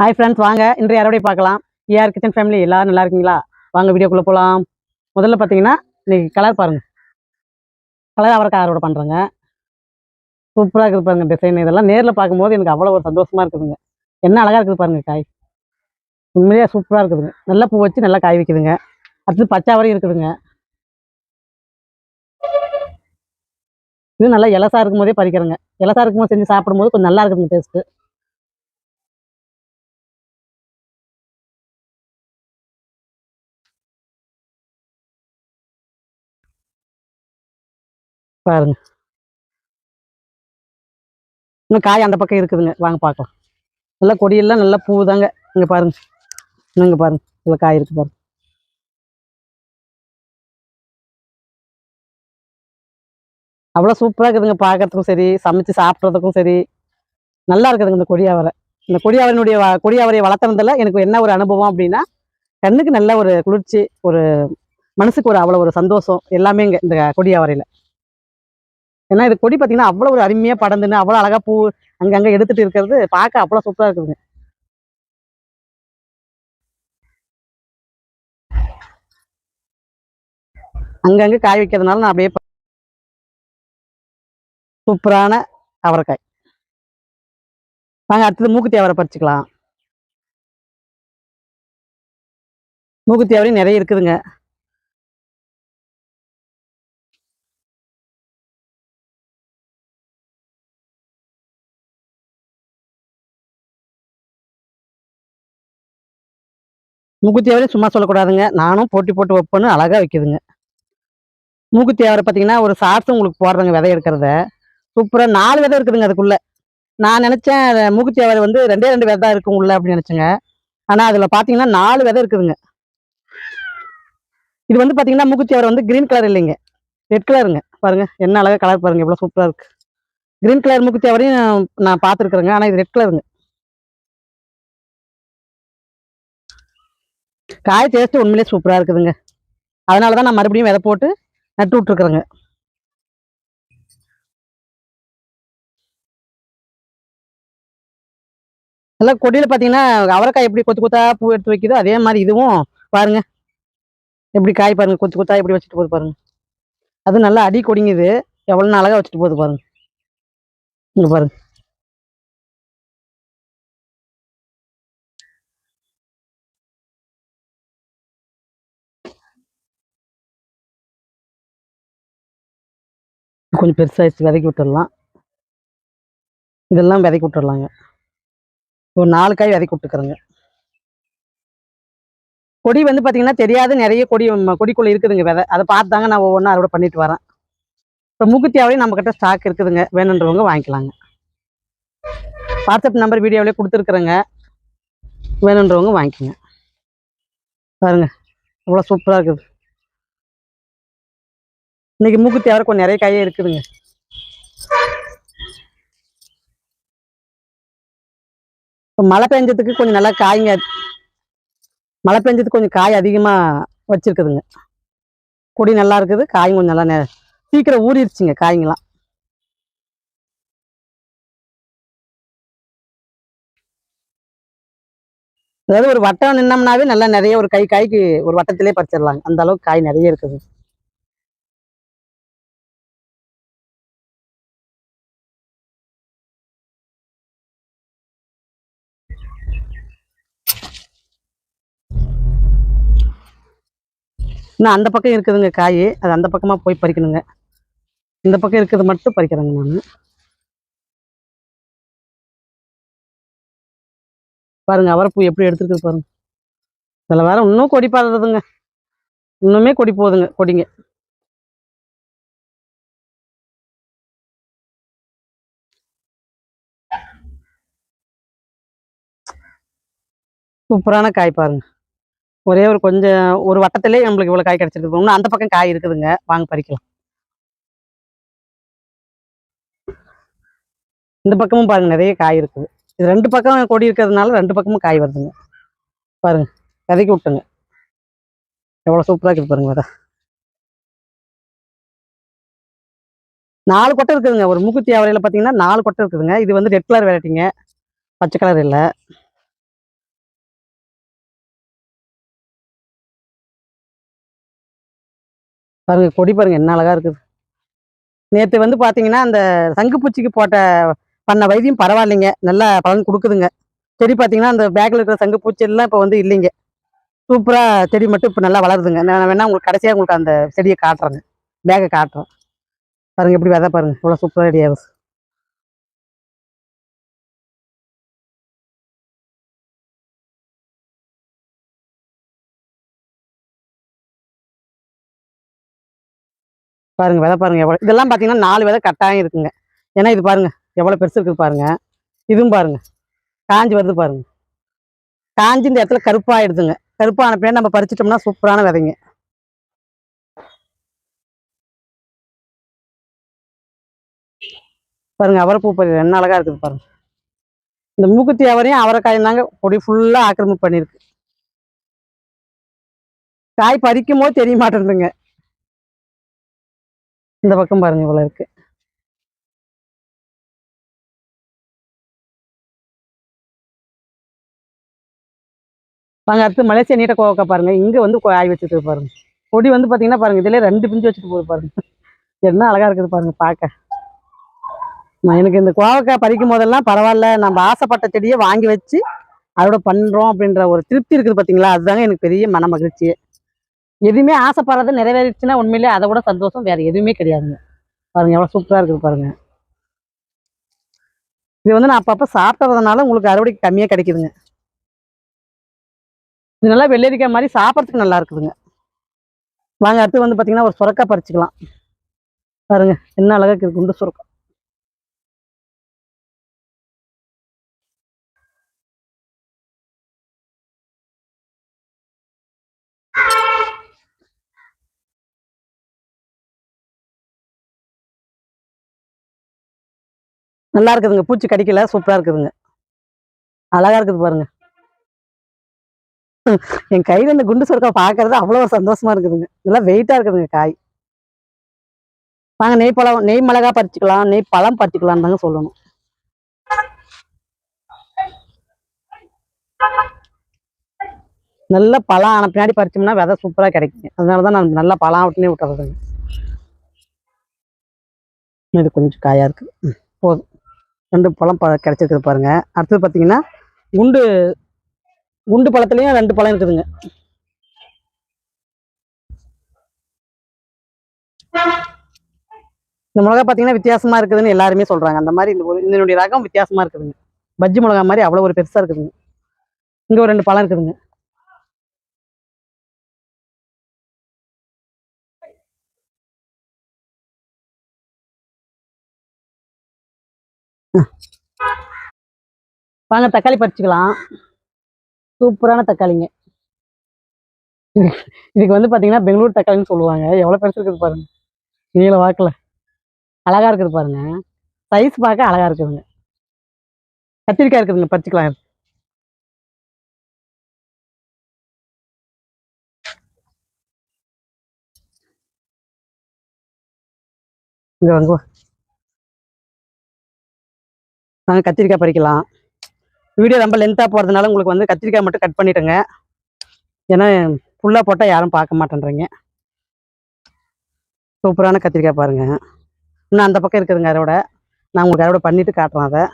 Hi friends வாங்க. இன்றைய அறுவடை பார்க்கலாம். ஏஆர் கிச்சன் ஃபேமிலி எல்லாரும் நல்லா இருக்கீங்களா? வாங்க வீடியோக்குள்ளே போகலாம் முதல்ல பார்த்தீங்கன்னா இன்னைக்கு கலர் பாருங்க. கலர் அவரைக்காய் அறுவடை பண்ணுறேங்க சூப்பராக இருக்குது பாருங்க டிசைன் இதெல்லாம். நேரில் பார்க்கும்போது எனக்கு அவ்வளோ ஒரு சந்தோஷமா இருக்குதுங்க. என்ன அழகாக இருக்குது பாருங்க காய். உண்மையாக சூப்பராக இருக்குதுங்க. நல்லா பூ வச்சு நல்லா காய் வைக்குதுங்க. அடுத்து பச்சாவரையும் இருக்குதுங்க. இது நல்லா இலசா இருக்கும் போதே பறிக்கிறேங்க. இலசா இருக்கும்போது செஞ்சு சாப்பிடும்போது கொஞ்சம் நல்லா இருக்குதுங்க டேஸ்ட்டு பாருங்க. இன்னும் காய் அந்த பக்கம் இருக்குதுங்க. வாங்க பார்க்கலாம். நல்லா கொடியெல்லாம் நல்லா பூ தாங்க இங்கே பாருங்க. இன்னும் இங்கே பாருங்க. நல்லா காய் இருக்கு பாருங்க. அவ்வளோ சூப்பராக இருக்குதுங்க பார்க்கறதுக்கும் சரி சமைச்சு சாப்பிட்றதுக்கும் சரி. நல்லா இருக்குதுங்க இந்த கொடியாவரை. இந்த கொடியாவரனுடைய கொடியாவரையை வளர்த்துறதுல எனக்கு என்ன ஒரு அனுபவம் அப்படின்னா கண்ணுக்கு நல்ல ஒரு குளிர்ச்சி ஒரு மனசுக்கு ஒரு அவ்வளோ ஒரு சந்தோஷம் எல்லாமே இங்கே இந்த கொடியாவரையில். ஏன்னா இது கொடி பார்த்தீங்கன்னா அவ்வளோ ஒரு அருமையாக படந்துன்னு அவ்வளோ அழகா பூ அங்கங்கே எடுத்துட்டு இருக்கிறது பார்க்க அவ்வளோ சூப்பராக இருக்குதுங்க. அங்கங்கே காய் வைக்கிறதுனால நான் அப்படியே சூப்பரான அவரைக்காய். நாங்கள் அடுத்தது மூக்குத்தி அவரை பறிச்சுக்கலாம். மூக்குத்தி அவரையும் நிறைய இருக்குதுங்க. மூக்குத்தியாவிலே சும்மா சொல்லக்கூடாதுங்க. நானும் போட்டி போட்டு வைப்பேன்னு அழகாக வைக்குதுங்க. மூக்குத்தியாவில் பார்த்தீங்கன்னா ஒரு சாட்ஸ் உங்களுக்கு போடுறேங்க விதை இருக்கிறத சூப்பராக நாலு விதை இருக்குதுங்க அதுக்குள்ளே. நான் நினச்சேன் மூக்குத்தியாவில் வந்து ரெண்டே ரெண்டு விதை தான் இருக்கும் உள்ள அப்படின்னு நினச்சேங்க. ஆனால் அதில் பார்த்தீங்கன்னா நாலு விதை இருக்குதுங்க. இது வந்து பார்த்தீங்கன்னா மூக்குத்தியாவில் வந்து கிரீன் கலர் இல்லைங்க. ரெட் கலருங்க பாருங்கள் என்ன அழகாக கலர் பாருங்க எவ்வளோ சூப்பராக இருக்குது க்ரீன் கலர் மூக்குத்தியாவரையும் நான் பார்த்துருக்குறேங்க. ஆனால் இது ரெட் கலருங்க காய் டேஸ்ட்டு உண்மையிலே சூப்பராக இருக்குதுங்க. அதனால தான் நான் மறுபடியும் விதை போட்டு நட்டு விட்ருக்குறேங்க எல்லாம் கொடியில் பார்த்தீங்கன்னா அவரைக்காய் எப்படி கொத்து கொத்தா பூ எடுத்து வைக்குதோ அதே மாதிரி இதுவும் பாருங்க. எப்படி காய் பாருங்க கொத்து கொத்தா எப்படி வச்சுட்டு போகுது பாருங்க. அது நல்லா அடி கொடிங்குது. எவ்வளோ அழகாக வச்சுட்டு போகுது பாருங்க. இங்கே பாருங்க. கொஞ்சம் பெருசாகிடுச்சு விதைக்கி விட்டுடலாம். இதெல்லாம் விதைக்கி விட்டுடலாங்க. ஒரு நாலு காய் விதைக்கி விட்டுக்கிறேங்க. கொடி வந்து பார்த்தீங்கன்னா தெரியாத நிறைய கொடி கொடிக்குள்ளே இருக்குதுங்க விதை. அதை பார்த்து தாங்க நான் ஒவ்வொன்றா அறுவடை பண்ணிட்டு வரேன். இப்போ மூக்குத்தியாவிலையும் நம்மக்கிட்ட ஸ்டாக் இருக்குதுங்க. வேணுன்றவங்க வாங்கிக்கலாங்க. வாட்ஸ்அப் நம்பர் வீடியோவிலே கொடுத்துருக்குறேங்க. வேணுன்றவங்க வாங்கிக்கோங்க. பாருங்க அவ்வளோ சூப்பராக இருக்குது. இன்னைக்கு மூக்குத்தி அவரை கொஞ்சம் நிறைய காயே இருக்குதுங்க. இப்போ மழை பெஞ்சதுக்கு கொஞ்சம் நல்லா காய்ங்க. மழை பெஞ்சதுக்கு கொஞ்சம் காய் அதிகமாக வச்சிருக்குதுங்க. கொடி நல்லா இருக்குது காயும் கொஞ்சம் நல்லா நெ- சீக்கிரம் ஊறிடுச்சுங்க காய்ங்களாம் அதாவது ஒரு வட்டம் நின்னோம்னாவே நல்லா நிறைய ஒரு கை காய்க்கு ஒரு வட்டத்திலே பறிச்சிடலாங்க. அந்த அளவுக்கு காய் நிறைய இருக்குது. இன்னும் அந்த பக்கம் இருக்குதுங்க காய். அது அந்த பக்கமாக போய் பறிக்கணுங்க. இந்த பக்கம் இருக்கிறது மட்டும் பறிக்கிறேங்க நான். பாருங்க அவரைப்பூ எப்படி எடுத்துருக்குது பாருங்க. இதில் வேற இன்னும் கொடி பார்த்ததுங்க இன்னுமே கொடி போகுதுங்க கொடிங்க. சூப்பரான காய் பாருங்க. ஒரே ஒரு கொஞ்சம் ஒரு வட்டத்திலே நம்மளுக்கு இவ்வளோ காய் கிடைச்சிருக்கு இன்னும் அந்த பக்கம் காய் இருக்குதுங்க. வாங்க பறிக்கலாம். இந்த பக்கமும் பாருங்க நிறைய காய் இருக்குது. இது ரெண்டு பக்கம் கொடி இருக்கிறதுனால ரெண்டு பக்கமும் காய் வருதுங்க. பாருங்க விதைக்கி விட்டுங்க. எவ்வளோ சூப்பராக இருக்குது பாருங்க விதை. நாலு கொட்டை இருக்குதுங்க. ஒரு மூக்குத்தி அவரையில் பார்த்தீங்கன்னா நாலு கொட்டை இருக்குதுங்க. இது வந்து ரெட் கலர் வெரைட்டிங்க. பச்சை கலர் இல்லை. பாருங்க கொடி பாருங்க என்ன அழகா இருக்குது. நேற்று வந்து பார்த்தீங்கன்னா அந்த சங்குப்பூச்சிக்கு போட்ட பண்ண வைத்தியம் பரவாயில்லைங்க. நல்லா பலன் கொடுக்குதுங்க. செடி பார்த்தீங்கன்னா அந்த பேக்கில் இருக்கிற சங்குப்பூச்சி எல்லாம் இப்போ வந்து இல்லைங்க. சூப்பராக செடி மட்டும் இப்போ நல்லா வளருதுங்க. நான் வேணா உங்களுக்கு கடைசியாக உங்களுக்கு அந்த செடியை காட்டுறேங்க. பேக்கை காட்டுறேன். பாருங்க எப்படி விதை பாருங்க. இவ்வளோ சூப்பராக ரெடி ஆகுது. பாருங்க விதை பாருங்க எவ்வளோ இதெல்லாம் பார்த்தீங்கன்னா நாலு விதை கட்டாயம் இருக்குங்க. ஏன்னா இது பாருங்க எவ்வளோ பெருசு இருக்குது பாருங்க. இதுவும் பாருங்க காஞ்சி வருது பாருங்க. காஞ்சி இந்த இடத்துல கருப்பாயிடுதுங்க. கருப்பான பின்னாடி நம்ம பறிச்சிட்டோம்னா சூப்பரான விதைங்க. பாருங்க அவரைப்பூ பறி என்ன அழகா இருக்குது பாருங்க. இந்த மூக்குத்தி அவரையும் அவரைக்காயும் தாங்க பொடி ஃபுல்லாக ஆக்கிரமிப்பு பண்ணியிருக்கு. காய் பறிக்கும் போது தெரிய மாட்டேங்குதுங்க இந்த பக்கம் பாருங்க இவ்வளவு இருக்கு. வாங்க அடுத்து மலேசியா நீட்ட கோவக்கா பாருங்க. இங்க வந்து ஆய் வச்சுட்டு பாருங்க. கொடி வந்து பாத்தீங்கன்னா பாருங்க இதுல ரெண்டு பிஞ்சு வச்சுட்டு போகுது பாருங்க. என்ன அழகா இருக்குது பாருங்க பார்க்க. நான் எனக்கு இந்த கோவக்காய் பறிக்கும் போதெல்லாம் பரவாயில்ல. நம்ம ஆசைப்பட்ட செடியை வாங்கி வச்சு அதோட பண்றோம் அப்படின்ற ஒரு திருப்தி இருக்குது பாத்தீங்களா? அதுதாங்க எனக்கு பெரிய மன மகிழ்ச்சியே. எதுவுமே ஆசைப்படுறது நிறைவேறிடுச்சுன்னா உண்மையிலேயே அதை விட சந்தோஷம் வேற எதுவுமே கிடையாதுங்க. பாருங்க எவ்வளோ சூப்பராக இருக்குது பாருங்க. இது வந்து நான் அப்பப்போ சாப்பிட்றதுனால உங்களுக்கு அறுவடைக்கு கம்மியாக கிடைக்குதுங்க. இது நல்லா வெள்ளரிக்காய் மாதிரி சாப்பிட்றதுக்கு நல்லா இருக்குதுங்க. வாங்க அடுத்து வந்து பார்த்தீங்கன்னா ஒரு சுரக்காய் பறிச்சுக்கலாம். பாருங்க என்ன அழகாக இருக்குது குண்டு சுரக்கம் நல்லா இருக்குதுங்க. பூச்சி கடிக்கல. சூப்பரா இருக்குதுங்க. அழகா இருக்குது பாருங்க. என் கையில இந்த குண்டு சுரக்காய் பார்க்கறது அவ்வளோ ஒரு சந்தோஷமா இருக்குதுங்க. நல்லா வெயிட்டா இருக்குதுங்க காய். வாங்க நெய் பழம் நெய் மிளகா பறிச்சுக்கலாம். நெய் பழம் பறிச்சுக்கலாம் தாங்க சொல்லணும். நல்ல பழம் ஆன பின்னாடி பறிச்சோம்னா விதை சூப்பரா கிடைக்குங்க. அதனால தான் நான் நல்லா பழம் விட்டுனே விட்டுறதுங்க. இது கொஞ்சம் காயா இருக்கு. போதும். ரெண்டு பழம் ப கிடச்சிருக்குது பாருங்க. அடுத்தது பார்த்தீங்கன்னா குண்டு குண்டு பழத்துலேயும் ரெண்டு பழம் இருக்குதுங்க. இந்த மிளகா பார்த்தீங்கன்னா வித்தியாசமா இருக்குதுன்னு எல்லாருமே சொல்றாங்க. அந்த மாதிரி இந்த ஒரு- இதனுடைய ரகம் வித்தியாசமா இருக்குதுங்க. பஜ்ஜி மிளகா மாதிரி அவ்வளோ ஒரு பெருசாக இருக்குதுங்க. இங்கே ஒரு ரெண்டு பழம் இருக்குதுங்க. வாங்க தக்காளி பறிச்சுக்கலாம். சூப்பரான தக்காளிங்க. இதுக்கு வந்து பாத்தீங்கன்னா பெங்களூர் தக்காளின்னு சொல்லுவாங்க. எவ்வளவு பெருசு இருக்குது பாருங்க. நீல வாக்குல. அழகா இருக்குது பாருங்க. சைஸ் பார்க்க அழகா இருக்குதுங்க. கத்திரிக்காய் இருக்குதுங்க பறிச்சுக்கலாம். இங்க வாங்குவா கத்திரிக்காய் பறிக்கலாம். வீடியோ ரொம்ப லென்த்தாக போகிறதுனால உங்களுக்கு வந்து கத்திரிக்காய் மட்டும் கட் பண்ணிட்டேங்க ஏன்னா ஃபுல்லாக போட்டால் யாரும் பார்க்க மாட்டேன்றீங்க. சூப்பரான கத்திரிக்காய் பாருங்கள் இன்னும் அந்த பக்கம் இருக்குதுங்க அரோட நான் உங்களுக்கு அறுவடை பண்ணிட்டு காட்டுறேன் அதை.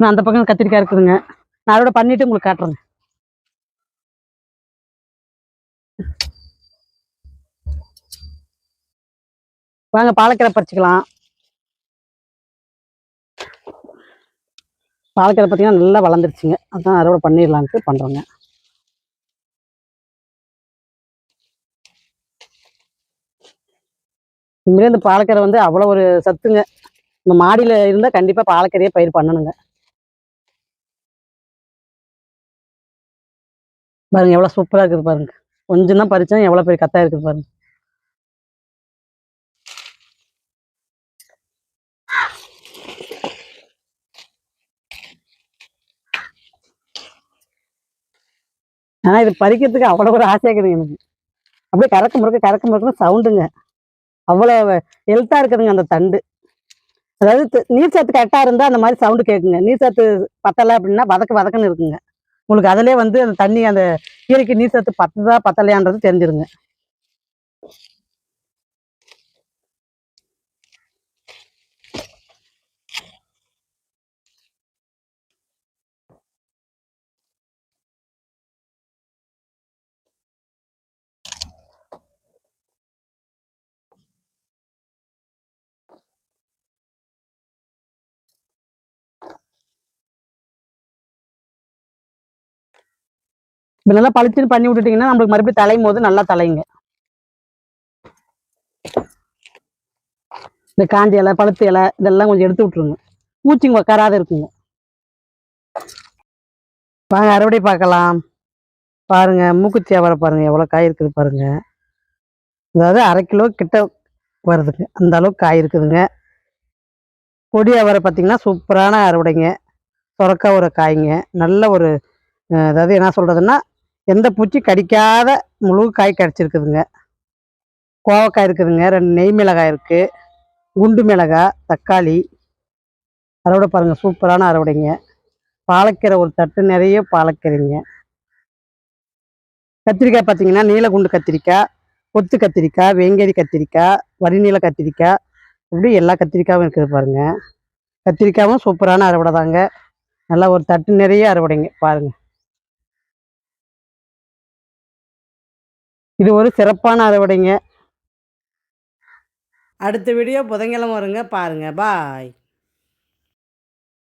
நான் அந்த பக்கம் கத்திரிக்காய் இருக்குதுங்க. நான் அறுவடை பண்ணிவிட்டு உங்களுக்கு காட்டுறேங்க வாங்க பாலக்கீரை பறிச்சுக்கலாம். பாலக்கீரை பார்த்தீங்கன்னா நல்லா வளர்ந்துருச்சுங்க. அதான் அறுவடை பண்ணிடலான்ட்டு பண்ணுறோங்க இனிமேல் இந்த பாலக்கீரை வந்து அவ்வளோ ஒரு சத்துங்க. இந்த மாடியில் இருந்தால் கண்டிப்பாக பாலக்கீரையே பயிர் பண்ணணுங்க. பாருங்க எவ்வளோ சூப்பராக இருக்குது பாருங்க. கொஞ்சம் தான் பறிச்சேன் எவ்வளோ பெரிய கத்தாக இருக்குது பாருங்க. ஆனால் இது பறிக்கிறதுக்கு அவ்வளோ ஒரு ஆசையாக இருக்குது எனக்கு. அப்படியே கறக்க முறுக்க கறக்க முறுக்குன்னு சவுண்டுங்க அவ்வளோ ஹெல்த்தாக இருக்குதுங்க அந்த தண்டு. அதாவது நீர் சத்து கரெக்டாக இருந்தால் அந்த மாதிரி சவுண்டு கேட்குங்க. நீர் சத்து பத்தலை அப்படின்னா வதக்க வதக்குன்னு இருக்குங்க. உங்களுக்கு அதிலே வந்து அந்த தண்ணி அந்த கீரைக்கு நீர் சத்து பத்துதா பத்தலையான்றது தெரிஞ்சிருங்க. இப்போ நல்லா பளிச்சுன்னு பண்ணி விட்டுட்டீங்கன்னா நம்மளுக்கு மறுபடியும் தலையும் போது நல்லா தலையுங்க. இந்த காஞ்சி இலை பழுத்து இலை இதெல்லாம் கொஞ்சம் எடுத்து விட்ருங்க பூச்சிங்க உக்காராத இருக்குங்க. வாங்க அறுவடை பார்க்கலாம். பாருங்க மூக்குத்தி அவரை பாருங்க எவ்வளோ காய் இருக்குது பாருங்க. அதாவது அரை கிலோ கிட்ட வருதுங்க. அந்த அளவுக்கு காய் இருக்குதுங்க. கொடி அவரை பார்த்தீங்கன்னா சூப்பரான அறுவடைங்க. சுரக்கா ஒரு காய்ங்க. நல்ல ஒரு அதாவது என்ன சொல்றதுன்னா எந்த பூச்சி கடிக்காத முழு காய் கிடச்சிருக்குதுங்க. கோவக்காய் இருக்குதுங்க ரெண்டு நெய் மிளகாய் இருக்குது குண்டு மிளகாய் தக்காளி. அறுவடை பாருங்கள் சூப்பரான அறுவடைங்க. பாலக்கீரை ஒரு தட்டு நிறைய பாலக்கீரைங்க. கத்திரிக்காய் பார்த்தீங்கன்னா நீலகுண்டு கத்திரிக்காய் கொத்து கத்திரிக்காய் வெங்கேரி கத்திரிக்காய் வரிநீல கத்திரிக்காய் இப்படி எல்லா கத்திரிக்காயும் இருக்குது பாருங்கள் கத்திரிக்காயும் சூப்பரான அறுவடை தாங்க நல்லா ஒரு தட்டு நிறைய அறுவடைங்க பாருங்கள் இது ஒரு சிறப்பான அறுவடைங்க. அடுத்த வீடியோ புதன்கிழமை வருங்க. பாருங்க. பாய்.